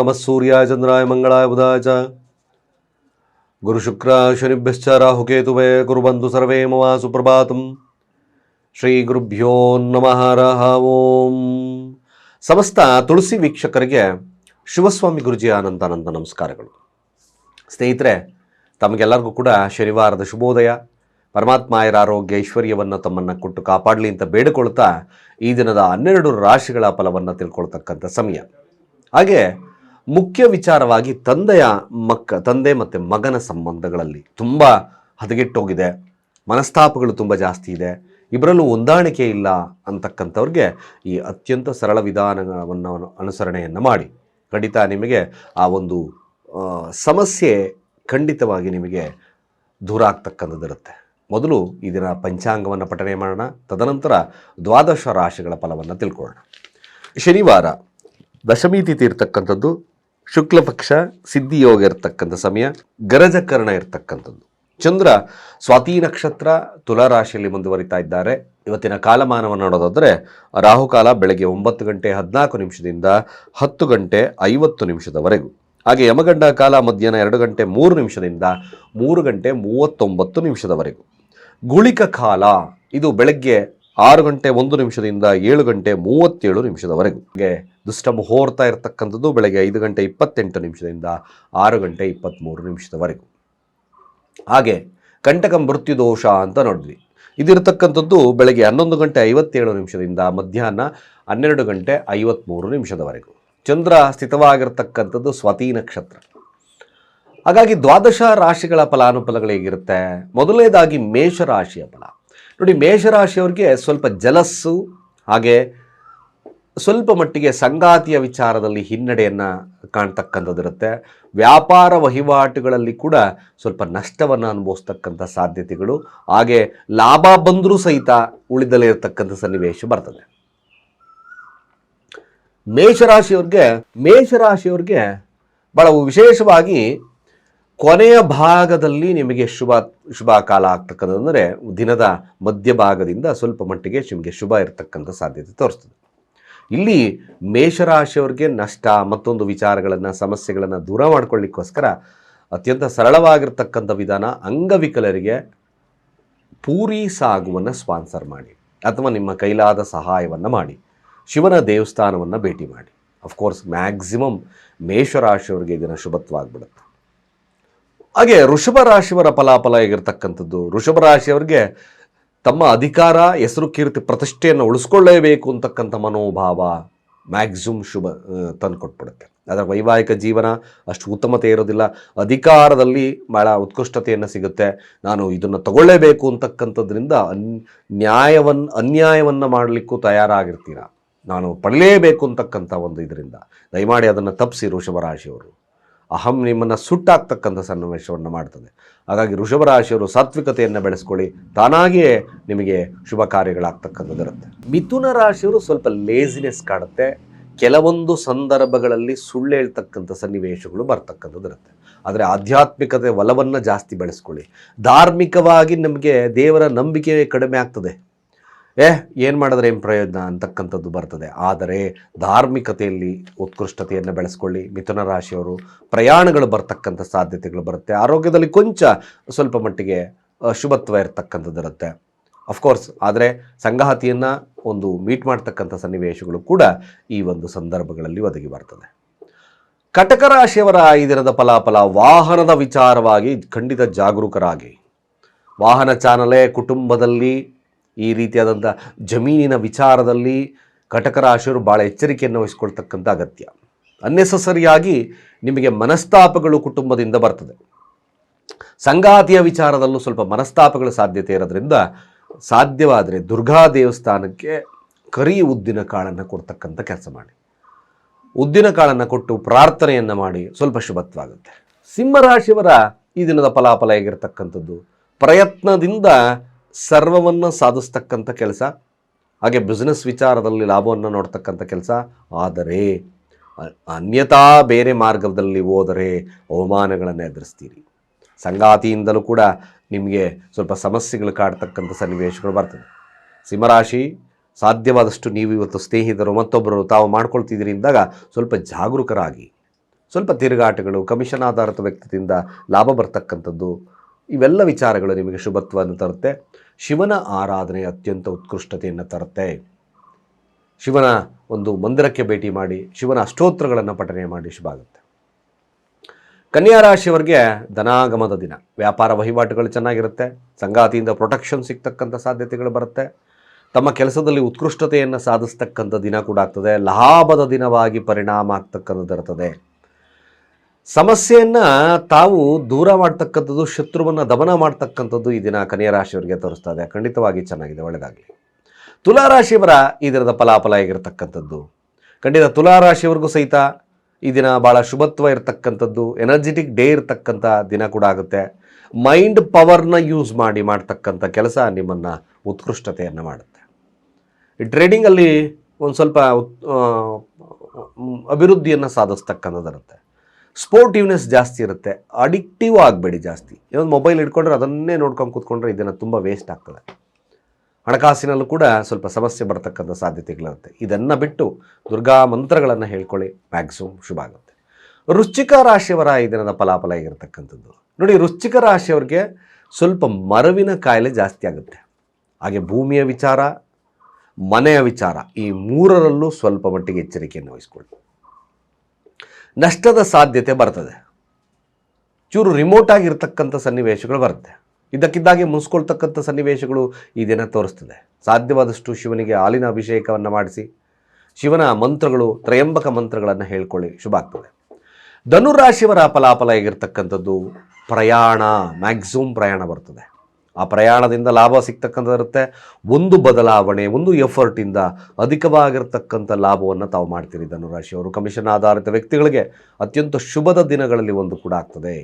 ನಮಃ ಸೂರ್ಯಾಯ ಚಂದ್ರಾಯ ಮಂಗಳಾಯ ಬುಧಾಯ ಚ ಗುರುಶುಕ್ರ ಶನಿಭ್ಯಶ್ಚ ರಾಹುಕೇತುವೇ ಕುರುಬಂತು ಸರ್ವೇ ಮಮ ಸುಪ್ರಭಾತಂ ಶ್ರೀ ಗುರುಭ್ಯೋ ನಮಃ ರಹ ಓಂ ಸಮಸ್ತ ತುಳಸಿ ವೀಕ್ಷಕರಿಗೆ ಶಿವಸ್ವಾಮಿ ಗುರುಜಿ ಅನಂತ ಅನಂತ ನಮಸ್ಕಾರಗಳು. ಸ್ನೇಹಿತರೆ, ತಮಗೆಲ್ಲರಿಗೂ ಕೂಡ ಶನಿವಾರದ ಶುಭೋದಯ. ಪರಮಾತ್ಮಾಯರ ಆರೋಗ್ಯ, ಐಶ್ವರ್ಯವನ್ನು ತಮ್ಮನ್ನು ಕೊಟ್ಟು ಕಾಪಾಡಲಿ ಅಂತ ಬೇಡಿಕೊಳ್ತಾ ಈ ದಿನದ ಹನ್ನೆರಡು ರಾಶಿಗಳ ಫಲವನ್ನು ತಿಳ್ಕೊಳ್ತಕ್ಕಂಥ ಸಮಯ. ಹಾಗೆ ಮುಖ್ಯ ವಿಚಾರವಾಗಿ ತಂದೆಯ ಮಕ್ಕ, ತಂದೆ ಮತ್ತು ಮಗನ ಸಂಬಂಧಗಳಲ್ಲಿ ತುಂಬ ಹದಗೆಟ್ಟೋಗಿದೆ. ಮನಸ್ತಾಪಗಳು ತುಂಬ ಜಾಸ್ತಿ ಇದೆ. ಇಬ್ಬರಲ್ಲೂ ಹೊಂದಾಣಿಕೆ ಇಲ್ಲ ಅಂತಕ್ಕಂಥವ್ರಿಗೆ ಈ ಅತ್ಯಂತ ಸರಳ ವಿಧಾನವನ್ನು ಅನುಸರಣೆಯನ್ನು ಮಾಡಿ. ಖಂಡಿತ ನಿಮಗೆ ಆ ಒಂದು ಸಮಸ್ಯೆ ಖಂಡಿತವಾಗಿ ನಿಮಗೆ ದೂರ ಆಗ್ತಕ್ಕಂಥದ್ದಿರುತ್ತೆ. ಮೊದಲು ಈ ದಿನ ಪಂಚಾಂಗವನ್ನು ಪಠನೆ ಮಾಡೋಣ, ತದನಂತರ ದ್ವಾದಶ ರಾಶಿಗಳ ಫಲವನ್ನು ತಿಳ್ಕೊಳ್ಳೋಣ. ಶನಿವಾರ, ದಶಮಿ ತಿಥಿ ಇರ್ತಕ್ಕಂಥದ್ದು ಶುಕ್ಲ ಪಕ್ಷ ಸಿದ್ಧಿಯೋಗ ಇರತಕ್ಕಂಥ ಸಮಯ, ಗರಜಕರಣ ಇರತಕ್ಕಂಥದ್ದು. ಚಂದ್ರ ಸ್ವಾತಿ ನಕ್ಷತ್ರ ತುಲಾರಾಶಿಯಲ್ಲಿ ಮುಂದುವರಿತಾ ಇದ್ದಾರೆ. ಇವತ್ತಿನ ಕಾಲಮಾನವನ್ನು ನೋಡೋದಾದರೆ ರಾಹುಕಾಲ ಬೆಳಗ್ಗೆ ಒಂಬತ್ತು ಗಂಟೆ ಹದಿನಾಲ್ಕು ನಿಮಿಷದಿಂದ ಹತ್ತು ಗಂಟೆ ಐವತ್ತು ನಿಮಿಷದವರೆಗೂ. ಹಾಗೆ ಯಮಗಂಡ ಕಾಲ ಮಧ್ಯಾಹ್ನ ಎರಡು ಗಂಟೆ ಮೂರು ನಿಮಿಷದಿಂದ ಮೂರು ಗಂಟೆ ಮೂವತ್ತೊಂಬತ್ತು ನಿಮಿಷದವರೆಗೂ. ಗುಳಿಕ ಕಾಲ, ಇದು ಬೆಳಗ್ಗೆ ಆರು ಗಂಟೆ ಒಂದು ನಿಮಿಷದಿಂದ ಏಳು ಗಂಟೆ ಮೂವತ್ತೇಳು ನಿಮಿಷದವರೆಗೆ. ದುಷ್ಟ ಮುಹೂರ್ತ ಇರತಕ್ಕಂಥದ್ದು ಬೆಳಗ್ಗೆ ಐದು ಗಂಟೆ ಇಪ್ಪತ್ತೆಂಟು ನಿಮಿಷದಿಂದ ಆರು ಗಂಟೆ ಇಪ್ಪತ್ತ್ಮೂರು ನಿಮಿಷದವರೆಗೂ. ಹಾಗೆ ಕಂಟಕ ಮೃತ್ಯು ದೋಷ ಅಂತ ನೋಡಿದ್ವಿ. ಇದಿರತಕ್ಕಂಥದ್ದು ಬೆಳಗ್ಗೆ ಹನ್ನೊಂದು ಗಂಟೆ ಐವತ್ತೇಳು ನಿಮಿಷದಿಂದ ಮಧ್ಯಾಹ್ನ ಹನ್ನೆರಡು ಗಂಟೆ ಐವತ್ತ್ಮೂರು ನಿಮಿಷದವರೆಗೂ. ಚಂದ್ರ ಸ್ಥಿತವಾಗಿರ್ತಕ್ಕಂಥದ್ದು ಸ್ವತಿ ನಕ್ಷತ್ರ. ಹಾಗಾಗಿ ದ್ವಾದಶ ರಾಶಿಗಳ ಫಲಾನುಫಲಗಳು ಹೇಗಿರುತ್ತೆ? ಮೊದಲನೇದಾಗಿ ಮೇಷರಾಶಿಯ ಫಲ. ನೋಡಿ ಮೇಷರಾಶಿಯವ್ರಿಗೆ ಸ್ವಲ್ಪ ಜಲಸ್ಸು, ಹಾಗೆ ಸ್ವಲ್ಪ ಮಟ್ಟಿಗೆ ಸಂಗಾತಿಯ ವಿಚಾರದಲ್ಲಿ ಹಿನ್ನಡೆಯನ್ನು ಕಾಣ್ತಕ್ಕಂಥದ್ದಿರುತ್ತೆ. ವ್ಯಾಪಾರ ವಹಿವಾಟುಗಳಲ್ಲಿ ಕೂಡ ಸ್ವಲ್ಪ ನಷ್ಟವನ್ನು ಅನುಭವಿಸ್ತಕ್ಕಂಥ ಸಾಧ್ಯತೆಗಳು. ಹಾಗೆ ಲಾಭ ಬಂದರೂ ಸಹಿತ ಉಳಿದಲೇ ಇರತಕ್ಕಂಥ ಸನ್ನಿವೇಶ ಬರ್ತದೆ. ಮೇಷರಾಶಿಯವ್ರಿಗೆ ಮೇಷರಾಶಿಯವ್ರಿಗೆ ಭಾಳ ವಿಶೇಷವಾಗಿ ಕೊನೆಯ ಭಾಗದಲ್ಲಿ ನಿಮಗೆ ಶುಭ ಶುಭ ಕಾಲ ಆಗ್ತಕ್ಕಂಥದ್ದು ಅಂದರೆ ದಿನದ ಮಧ್ಯಭಾಗದಿಂದ ಸ್ವಲ್ಪ ಮಟ್ಟಿಗೆ ನಿಮಗೆ ಶುಭ ಇರತಕ್ಕಂಥ ಸಾಧ್ಯತೆ ತೋರಿಸ್ತದೆ. ಇಲ್ಲಿ ಮೇಷರಾಶಿಯವ್ರಿಗೆ ನಷ್ಟ, ಮತ್ತೊಂದು ವಿಚಾರಗಳನ್ನು, ಸಮಸ್ಯೆಗಳನ್ನು ದೂರ ಮಾಡ್ಕೊಳ್ಳಿಕ್ಕೋಸ್ಕರ ಅತ್ಯಂತ ಸರಳವಾಗಿರ್ತಕ್ಕಂಥ ವಿಧಾನ ಅಂಗವಿಕಲರಿಗೆ ಪೂರಿ ಸಾಗುವನ್ನು ಸ್ಪಾನ್ಸರ್ ಮಾಡಿ, ಅಥವಾ ನಿಮ್ಮ ಕೈಲಾದ ಸಹಾಯವನ್ನು ಮಾಡಿ, ಶಿವನ ದೇವಸ್ಥಾನವನ್ನು ಭೇಟಿ ಮಾಡಿ. ಅಫ್ಕೋರ್ಸ್ ಮ್ಯಾಕ್ಸಿಮಮ್ ಮೇಷರಾಶಿಯವರಿಗೆ ಇದನ್ನು ಶುಭತ್ವಾಗ್ಬಿಡುತ್ತೆ ಹಾಗೆ ಋಷಭ ರಾಶಿಯವರ ಫಲಾಫಲ ಆಗಿರ್ತಕ್ಕಂಥದ್ದು ಋಷಭ ರಾಶಿಯವರಿಗೆ ತಮ್ಮ ಅಧಿಕಾರ, ಹೆಸರು, ಕೀರ್ತಿ, ಪ್ರತಿಷ್ಠೆಯನ್ನು ಉಳಿಸ್ಕೊಳ್ಳೇಬೇಕು ಅಂತಕ್ಕಂಥ ಮನೋಭಾವ ಮ್ಯಾಕ್ಸಿಮಮ್ ಶುಭ ತಂದುಕೊಟ್ಬಿಡುತ್ತೆ. ಅದರ ವೈವಾಹಿಕ ಜೀವನ ಅಷ್ಟು ಉತ್ತಮತೆ ಇರೋದಿಲ್ಲ. ಅಧಿಕಾರದಲ್ಲಿ ಭಾಳ ಉತ್ಕೃಷ್ಟತೆಯನ್ನು ಸಿಗುತ್ತೆ. ನಾನು ಇದನ್ನು ತಗೊಳ್ಳೇಬೇಕು ಅಂತಕ್ಕಂಥದ್ರಿಂದ ಅನ್, ನ್ಯಾಯವನ್ನು, ಅನ್ಯಾಯವನ್ನು ಮಾಡಲಿಕ್ಕೂ ತಯಾರಾಗಿರ್ತೀರ? ನಾನು ಪಡಲೇಬೇಕು ಅಂತಕ್ಕಂಥ ಒಂದು ಇದರಿಂದ. ದಯಮಾಡಿ ಅದನ್ನು ತಪ್ಪಿಸಿ ಋಷಭ ರಾಶಿಯವರು. ಅಹಂ ನಿಮ್ಮನ್ನು ಸುಟ್ಟಾಗ್ತಕ್ಕಂಥ ಸನ್ನಿವೇಶವನ್ನು ಮಾಡ್ತದೆ. ಹಾಗಾಗಿ ಋಷಭ ರಾಶಿಯವರು ಸಾತ್ವಿಕತೆಯನ್ನು ಬೆಳೆಸ್ಕೊಳ್ಳಿ. ತಾನಾಗಿಯೇ ನಿಮಗೆ ಶುಭ ಕಾರ್ಯಗಳಾಗ್ತಕ್ಕಂಥದ್ದಿರುತ್ತೆ. ಮಿಥುನ ರಾಶಿಯವರು ಸ್ವಲ್ಪ ಲೇಸಿನೆಸ್ ಕಾಡುತ್ತೆ. ಕೆಲವೊಂದು ಸಂದರ್ಭಗಳಲ್ಲಿ ಸುಳ್ಳು ಹೇಳ್ತಕ್ಕಂಥ ಸನ್ನಿವೇಶಗಳು ಬರ್ತಕ್ಕಂಥದ್ದಿರುತ್ತೆ. ಆದರೆ ಆಧ್ಯಾತ್ಮಿಕತೆ ಒಲವನ್ನು ಜಾಸ್ತಿ ಬೆಳೆಸ್ಕೊಳ್ಳಿ. ಧಾರ್ಮಿಕವಾಗಿ ನಮಗೆ ದೇವರ ನಂಬಿಕೆ ಕಡಿಮೆ ಆಗ್ತದೆ. ಏ, ಏನು ಮಾಡಿದ್ರೆ ಏನು ಪ್ರಯೋಜನ ಅಂತಕ್ಕಂಥದ್ದು ಬರ್ತದೆ. ಆದರೆ ಧಾರ್ಮಿಕತೆಯಲ್ಲಿ ಉತ್ಕೃಷ್ಟತೆಯನ್ನು ಬೆಳೆಸ್ಕೊಳ್ಳಿ. ಮಿಥುನ ರಾಶಿಯವರು ಪ್ರಯಾಣಗಳು ಬರ್ತಕ್ಕಂಥ ಸಾಧ್ಯತೆಗಳು ಬರುತ್ತೆ. ಆರೋಗ್ಯದಲ್ಲಿ ಕೊಂಚ ಸ್ವಲ್ಪ ಮಟ್ಟಿಗೆ ಶುಭತ್ವ ಇರತಕ್ಕಂಥದ್ದಿರುತ್ತೆ ಅಫ್ಕೋರ್ಸ್ ಆದರೆ ಸಂಗಾತಿಯನ್ನು ಒಂದು ಮೀಟ್ ಮಾಡ್ತಕ್ಕಂಥ ಸನ್ನಿವೇಶಗಳು ಕೂಡ ಈ ಒಂದು ಸಂದರ್ಭಗಳಲ್ಲಿ ಒದಗಿ ಬರ್ತದೆ. ಕಟಕ ರಾಶಿಯವರ ಈ ದಿನದ ಫಲಾಫಲ ವಾಹನದ ವಿಚಾರವಾಗಿ ಖಂಡಿತ ಜಾಗರೂಕರಾಗಿ. ವಾಹನ ಚಾಲನೆ ಕುಟುಂಬದಲ್ಲಿ ಈ ರೀತಿಯಾದಂಥ ಜಮೀನಿನ ವಿಚಾರದಲ್ಲಿ ಕಟಕ ರಾಶಿಯವರು ಭಾಳ ಎಚ್ಚರಿಕೆಯನ್ನು ವಹಿಸ್ಕೊಳ್ತಕ್ಕಂಥ ಅಗತ್ಯ. ಅನ್ನೆಸಸರಿಯಾಗಿ ನಿಮಗೆ ಮನಸ್ತಾಪಗಳು ಕುಟುಂಬದಿಂದ ಬರ್ತದೆ. ಸಂಗಾತಿಯ ವಿಚಾರದಲ್ಲೂ ಸ್ವಲ್ಪ ಮನಸ್ತಾಪಗಳ ಸಾಧ್ಯತೆ ಇರೋದ್ರಿಂದ ಸಾಧ್ಯವಾದರೆ ದುರ್ಗಾ ದೇವಸ್ಥಾನಕ್ಕೆ ಕರಿ ಉದ್ದಿನ ಕಾಳನ್ನು ಕೊಡ್ತಕ್ಕಂಥ ಕೆಲಸ ಮಾಡಿ. ಉದ್ದಿನ ಕಾಳನ್ನು ಕೊಟ್ಟು ಪ್ರಾರ್ಥನೆಯನ್ನು ಮಾಡಿ ಸ್ವಲ್ಪ ಶುಭತ್ವಾಗುತ್ತೆ. ಸಿಂಹರಾಶಿಯವರ ಈ ದಿನದ ಫಲಾಫಲ ಹೇಗಿರ್ತಕ್ಕಂಥದ್ದು? ಪ್ರಯತ್ನದಿಂದ ಸರ್ವವನ್ನು ಸಾಧಿಸ್ತಕ್ಕಂಥ ಕೆಲಸ, ಹಾಗೆ ಬಿಸ್ನೆಸ್ ವಿಚಾರದಲ್ಲಿ ಲಾಭವನ್ನು ನೋಡ್ತಕ್ಕಂಥ ಕೆಲಸ, ಆದರೆ ಅನ್ಯತಾ ಬೇರೆ ಮಾರ್ಗದಲ್ಲಿ ಹೋದರೆ ಅವಮಾನಗಳನ್ನು ಎದುರಿಸ್ತೀರಿ. ಸಂಗಾತಿಯಿಂದಲೂ ಕೂಡ ನಿಮಗೆ ಸ್ವಲ್ಪ ಸಮಸ್ಯೆಗಳು ಕಾಡ್ತಕ್ಕಂಥ ಸನ್ನಿವೇಶಗಳು ಬರ್ತದೆ. ಸಿಂಹರಾಶಿ, ಸಾಧ್ಯವಾದಷ್ಟು ನೀವು ಇವತ್ತು ಸ್ನೇಹಿತರು ಮತ್ತೊಬ್ಬರು ತಾವು ಮಾಡ್ಕೊಳ್ತಿದ್ದೀರಿ ಅಂದಾಗ ಸ್ವಲ್ಪ ಜಾಗರೂಕರಾಗಿ, ಸ್ವಲ್ಪ ತಿರುಗಾಟಗಳು, ಕಮಿಷನ್ ಆಧಾರಿತ ವ್ಯಕ್ತಿಯಿಂದ ಲಾಭ ಬರ್ತಕ್ಕಂಥದ್ದು ಇವೆಲ್ಲ ವಿಚಾರಗಳು ನಿಮಗೆ ಶುಭತ್ವವನ್ನು ತರುತ್ತೆ. ಶಿವನ ಆರಾಧನೆ ಅತ್ಯಂತ ಉತ್ಕೃಷ್ಟತೆಯನ್ನು ತರುತ್ತೆ. ಶಿವನ ಒಂದು ಮಂದಿರಕ್ಕೆ ಭೇಟಿ ಮಾಡಿ, ಶಿವನ ಅಷ್ಟೋತ್ರಗಳನ್ನು ಪಠನೆ ಮಾಡಿ ಶುಭ ಆಗುತ್ತೆ. ಕನ್ಯಾ ರಾಶಿಯವರಿಗೆ ಧನಾಗಮದ ದಿನ. ವ್ಯಾಪಾರ ವಹಿವಾಟುಗಳು ಚೆನ್ನಾಗಿರುತ್ತೆ. ಸಂಗಾತಿಯಿಂದ ಪ್ರೊಟೆಕ್ಷನ್ ಸಿಗ್ತಕ್ಕಂಥ ಸಾಧ್ಯತೆಗಳು ಬರುತ್ತೆ. ತಮ್ಮ ಕೆಲಸದಲ್ಲಿ ಉತ್ಕೃಷ್ಟತೆಯನ್ನು ಸಾಧಿಸ್ತಕ್ಕಂಥ ದಿನ ಕೂಡ ಆಗ್ತದೆ. ಲಾಭದ ದಿನವಾಗಿ ಪರಿಣಾಮ ಆಗ್ತಕ್ಕಂಥದ್ದು ಇರ್ತದೆ. ಸಮಸ್ಯೆಯನ್ನು ತಾವು ದೂರ ಮಾಡ್ತಕ್ಕಂಥದ್ದು, ಶತ್ರುವನ್ನು ದಮನ ಮಾಡ್ತಕ್ಕಂಥದ್ದು ಈ ದಿನ ಕನ್ಯಾ ರಾಶಿಯವರಿಗೆ ತೋರಿಸ್ತಾ ಇದೆ. ಖಂಡಿತವಾಗಿ ಚೆನ್ನಾಗಿದೆ ಒಳ್ಳೆಯದಾಗಲಿ ತುಲಾರಾಶಿಯವರ ಈ ದಿನದ ಫಲಾಫಲ ಆಗಿರತಕ್ಕಂಥದ್ದು ಖಂಡಿತ ತುಲಾರಾಶಿಯವರೆಗೂ ಸಹಿತ ಈ ದಿನ ಭಾಳ ಶುಭತ್ವ ಇರತಕ್ಕಂಥದ್ದು ಎನರ್ಜೆಟಿಕ್ ಡೇ ಇರತಕ್ಕಂಥ ದಿನ ಕೂಡ ಆಗುತ್ತೆ. ಮೈಂಡ್ ಪವರ್ನ ಯೂಸ್ ಮಾಡಿ ಮಾಡ್ತಕ್ಕಂಥ ಕೆಲಸ ನಿಮ್ಮನ್ನು ಉತ್ಕೃಷ್ಟತೆಯನ್ನು ಮಾಡುತ್ತೆ. ಟ್ರೇಡಿಂಗಲ್ಲಿ ಒಂದು ಸ್ವಲ್ಪ ಅಭಿವೃದ್ಧಿಯನ್ನು ಸಾಧಿಸ್ತಕ್ಕಂಥದ್ದು ಇರುತ್ತೆ ಸ್ಪೋರ್ಟಿವ್ನೆಸ್ ಜಾಸ್ತಿ ಇರುತ್ತೆ. ಅಡಿಕ್ಟಿವ್ ಆಗಬೇಡಿ ಜಾಸ್ತಿ. ಇನ್ನೊಂದು ಮೊಬೈಲ್ ಹಿಡ್ಕೊಂಡ್ರೆ ಅದನ್ನೇ ನೋಡ್ಕೊಂಡು ಕೂತ್ಕೊಂಡ್ರೆ ಇದನ್ನು ತುಂಬ ವೇಸ್ಟ್ ಆಗ್ತದೆ. ಹಣಕಾಸಿನಲ್ಲೂ ಕೂಡ ಸ್ವಲ್ಪ ಸಮಸ್ಯೆ ಬರ್ತಕ್ಕಂಥ ಸಾಧ್ಯತೆಗಳಿರುತ್ತೆ ಇದನ್ನು ಬಿಟ್ಟು ದುರ್ಗಾ ಮಂತ್ರಗಳನ್ನು ಹೇಳ್ಕೊಳ್ಳಿ. ಮ್ಯಾಕ್ಸಿಮಮ್ ಶುಭ ಆಗುತ್ತೆ. ರುಚಿಕ ರಾಶಿಯವರ ಈ ದಿನದ ಫಲಾಫಲ ಆಗಿರತಕ್ಕಂಥದ್ದು. ನೋಡಿ ರುಚಿಕ ರಾಶಿಯವ್ರಿಗೆ ಸ್ವಲ್ಪ ಮರವಿನ ಕಾಯಿಲೆ ಜಾಸ್ತಿ ಆಗುತ್ತೆ. ಹಾಗೆ ಭೂಮಿಯ ವಿಚಾರ, ಮನೆಯ ವಿಚಾರ ಈ ಮೂರರಲ್ಲೂ ಸ್ವಲ್ಪ ಮಟ್ಟಿಗೆ ಎಚ್ಚರಿಕೆಯನ್ನು ವಹಿಸ್ಕೊಳ್ಳಿ. ನಷ್ಟದ ಸಾಧ್ಯತೆ ಬರ್ತದೆ. ಚೂರು ರಿಮೋಟ್ ಆಗಿರ್ತಕ್ಕಂಥ ಸನ್ನಿವೇಶಗಳು ಬರುತ್ತೆ. ಇದಕ್ಕಿದ್ದಾಗೆ ಮುನ್ಸ್ಕೊಳ್ತಕ್ಕಂಥ ಸನ್ನಿವೇಶಗಳು ಈ ದಿನ ತೋರಿಸ್ತದೆ. ಸಾಧ್ಯವಾದಷ್ಟು ಶಿವನಿಗೆ ಹಾಲಿನ ಅಭಿಷೇಕವನ್ನು ಮಾಡಿಸಿ, ಶಿವನ ಮಂತ್ರಗಳು, ತ್ರಯಂಬಕ ಮಂತ್ರಗಳನ್ನು ಹೇಳ್ಕೊಳ್ಳಿ, ಶುಭ ಆಗ್ತದೆ. ಧನುರಾಶಿಯವರ ಫಲಾಫಲ ಆಗಿರ್ತಕ್ಕಂಥದ್ದು ಪ್ರಯಾಣ ಮ್ಯಾಕ್ಸಿಮಮ್ ಪ್ರಯಾಣ ಬರ್ತದೆ. ಆ ಪ್ರಯಾಣದಿಂದ ಲಾಭ ಸಿಗ್ತಕ್ಕಂಥದ್ದಿರುತ್ತೆ ಒಂದು ಬದಲಾವಣೆ, ಒಂದು ಎಫರ್ಟಿಂದ ಅಧಿಕವಾಗಿರ್ತಕ್ಕಂಥ ಲಾಭವನ್ನು ತಾವು ಮಾಡ್ತೀರಿ ಧನುರಾಶಿಯವರು ಕಮಿಷನ್ ಆಧಾರಿತ ವ್ಯಕ್ತಿಗಳಿಗೆ ಅತ್ಯಂತ ಶುಭದ ದಿನಗಳಲ್ಲಿ ಒಂದು ಕೂಡ ಆಗ್ತದೆ.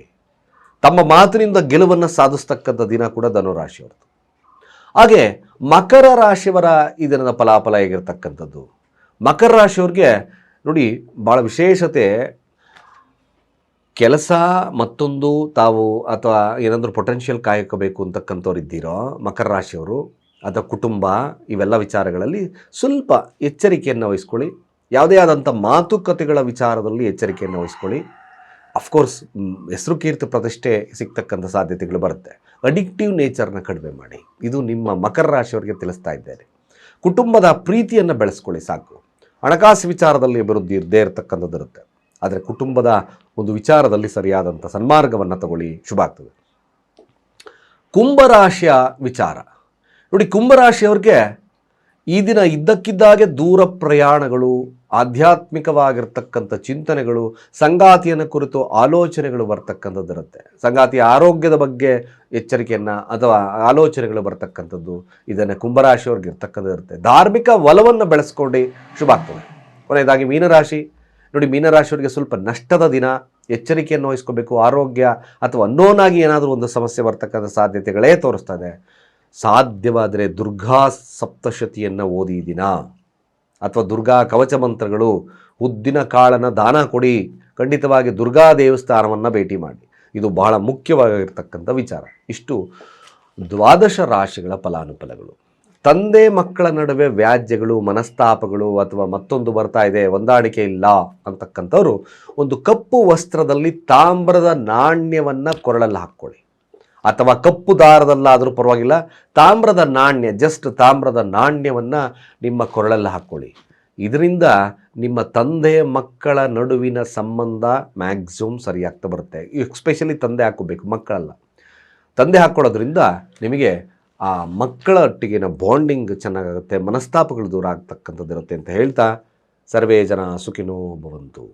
ತಮ್ಮ ಮಾತಿನಿಂದ ಗೆಲುವನ್ನು ಸಾಧಿಸ್ತಕ್ಕಂಥ ದಿನ ಕೂಡ ಧನುರಾಶಿಯವ್ರದ್ದು ಹಾಗೆ ಮಕರ ರಾಶಿಯವರ ಈ ದಿನದ ಫಲಾಫಲ ಹೇಗಿರ್ತಕ್ಕಂಥದ್ದು? ಮಕರ ರಾಶಿಯವ್ರಿಗೆ ನೋಡಿ ಭಾಳ ವಿಶೇಷತೆ ಕೆಲಸ ಮತ್ತೊಂದು ತಾವು ಅಥವಾ ಏನಾದರೂ ಪೊಟೆನ್ಷಿಯಲ್ ಕಾಯಕಬೇಕು ಅಂತಕ್ಕಂಥವ್ರು ಇದ್ದೀರೋ, ಮಕರ ರಾಶಿಯವರು, ಅಥವಾ ಕುಟುಂಬ, ಇವೆಲ್ಲ ವಿಚಾರಗಳಲ್ಲಿ ಸ್ವಲ್ಪ ಎಚ್ಚರಿಕೆಯನ್ನು ವಹಿಸ್ಕೊಳ್ಳಿ. ಯಾವುದೇ ಆದಂಥ ಮಾತುಕತೆಗಳ ವಿಚಾರದಲ್ಲಿ ಎಚ್ಚರಿಕೆಯನ್ನು ವಹಿಸ್ಕೊಳ್ಳಿ. ಅಫ್ಕೋರ್ಸ್ ಹೆಸರು ಕೀರ್ತಿ ಪ್ರತಿಷ್ಠೆ ಸಿಗ್ತಕ್ಕಂಥ ಸಾಧ್ಯತೆಗಳು ಬರುತ್ತೆ. ಅಡಿಕ್ಟಿವ್ ನೇಚರ್ನ ಕಡಿಮೆ ಮಾಡಿ. ಇದು ನಿಮ್ಮ ಮಕರ ರಾಶಿಯವರಿಗೆ ತಿಳಿಸ್ತಾ ಇದ್ದೇನೆ. ಕುಟುಂಬದ ಪ್ರೀತಿಯನ್ನು ಬೆಳೆಸ್ಕೊಳ್ಳಿ ಸಾಕು. ಹಣಕಾಸು ವಿಚಾರದಲ್ಲಿ ಅಭಿವೃದ್ಧಿ ಇರದೇ ಇರತಕ್ಕಂಥದ್ದು ಇರುತ್ತೆ. ಆದರೆ ಕುಟುಂಬದ ಒಂದು ವಿಚಾರದಲ್ಲಿ ಸರಿಯಾದಂಥ ಸನ್ಮಾರ್ಗವನ್ನು ತಗೊಳ್ಳಿ, ಶುಭ ಆಗ್ತದೆ. ಕುಂಭರಾಶಿಯ ವಿಚಾರ. ನೋಡಿ, ಕುಂಭರಾಶಿಯವ್ರಿಗೆ ಈ ದಿನ ಇದ್ದಕ್ಕಿದ್ದಾಗೆ ದೂರ ಪ್ರಯಾಣಗಳು, ಆಧ್ಯಾತ್ಮಿಕವಾಗಿರ್ತಕ್ಕಂಥ ಚಿಂತನೆಗಳು, ಸಂಗಾತಿಯನ್ನು ಕುರಿತು ಆಲೋಚನೆಗಳು ಬರ್ತಕ್ಕಂಥದ್ದು ಇರುತ್ತೆ ಸಂಗಾತಿಯ ಆರೋಗ್ಯದ ಬಗ್ಗೆ ಎಚ್ಚರಿಕೆಯನ್ನು ಅಥವಾ ಆಲೋಚನೆಗಳು ಬರ್ತಕ್ಕಂಥದ್ದು ಇದನ್ನು ಕುಂಭರಾಶಿಯವ್ರಿಗೆ ಇರ್ತಕ್ಕಂಥದ್ದು ಇರುತ್ತೆ ಧಾರ್ಮಿಕ ಒಲವನ್ನು ಬೆಳೆಸ್ಕೊಂಡು ಶುಭ ಆಗ್ತದೆ. ಕೊನೆಯದಾಗಿ ಮೀನರಾಶಿ. ನೋಡಿ, ಮೀನರಾಶಿಯವರಿಗೆ ಸ್ವಲ್ಪ ನಷ್ಟದ ದಿನ, ಎಚ್ಚರಿಕೆಯನ್ನು ವಹಿಸ್ಕೋಬೇಕು, ಆರೋಗ್ಯ ಅಥವಾ ಅನ್ನೋನಾಗಿ ಏನಾದರೂ ಒಂದು ಸಮಸ್ಯೆ ಬರ್ತಕ್ಕಂಥ ಸಾಧ್ಯತೆಗಳೇ ತೋರಿಸ್ತಾ ಇದೆ ಸಾಧ್ಯವಾದರೆ ದುರ್ಗಾ ಸಪ್ತಶತಿಯನ್ನು ಓದಿ ದಿನ. ಅಥವಾ ದುರ್ಗಾ ಕವಚ ಮಂತ್ರಗಳು, ಉದ್ದಿನ ಕಾಳನ್ನು ದಾನ ಕೊಡಿ, ಖಂಡಿತವಾಗಿ ದುರ್ಗಾ ದೇವಸ್ಥಾನವನ್ನು ಭೇಟಿ ಮಾಡಿ. ಇದು ಬಹಳ ಮುಖ್ಯವಾಗಿರ್ತಕ್ಕಂಥ ವಿಚಾರ. ಇಷ್ಟು ದ್ವಾದಶ ರಾಶಿಗಳ ಫಲಾನುಫಲಗಳು. ತಂದೆ ಮಕ್ಕಳ ನಡುವೆ ವ್ಯಾಜ್ಯಗಳು, ಮನಸ್ತಾಪಗಳು ಅಥವಾ ಮತ್ತೊಂದು ಬರ್ತಾ ಇದೆ, ಹೊಂದಾಣಿಕೆ ಇಲ್ಲ ಅಂತಕ್ಕಂಥವ್ರು ಒಂದು ಕಪ್ಪು ವಸ್ತ್ರದಲ್ಲಿ ತಾಮ್ರದ ನಾಣ್ಯವನ್ನು ಕೊರಳಲ್ಲಿ ಹಾಕ್ಕೊಳ್ಳಿ. ಅಥವಾ ಕಪ್ಪು ದಾರದಲ್ಲಾದರೂ ಪರವಾಗಿಲ್ಲ, ತಾಮ್ರದ ನಾಣ್ಯ ಜಸ್ಟ್ ತಾಮ್ರದ ನಾಣ್ಯವನ್ನು ನಿಮ್ಮ ಕೊರಳಲ್ಲಿ ಹಾಕ್ಕೊಳ್ಳಿ. ಇದರಿಂದ ನಿಮ್ಮ ತಂದೆ ಮಕ್ಕಳ ನಡುವಿನ ಸಂಬಂಧ ಮ್ಯಾಕ್ಸಿಮಮ್ ಸರಿಯಾಗ್ತಾ ಬರುತ್ತೆ. ಎಸ್ಪೆಷಲಿ ತಂದೆ ಹಾಕೋಬೇಕು ಮಕ್ಕಳಲ್ಲ. ತಂದೆ ಹಾಕ್ಕೊಳ್ಳೋದ್ರಿಂದ ನಿಮಗೆ ಆ ಮಕ್ಕಳ ಒಟ್ಟಿಗಿನ ಬಾಂಡಿಂಗ್ ಚೆನ್ನಾಗಾಗುತ್ತೆ, ಮನಸ್ತಾಪಗಳು ದೂರ ಆಗ್ತಕ್ಕಂಥದ್ದು ಇರುತ್ತೆ ಅಂತ ಹೇಳ್ತಾ ಸರ್ವೇ ಜನ ಸುಖಿನೋ ಭವಂತು.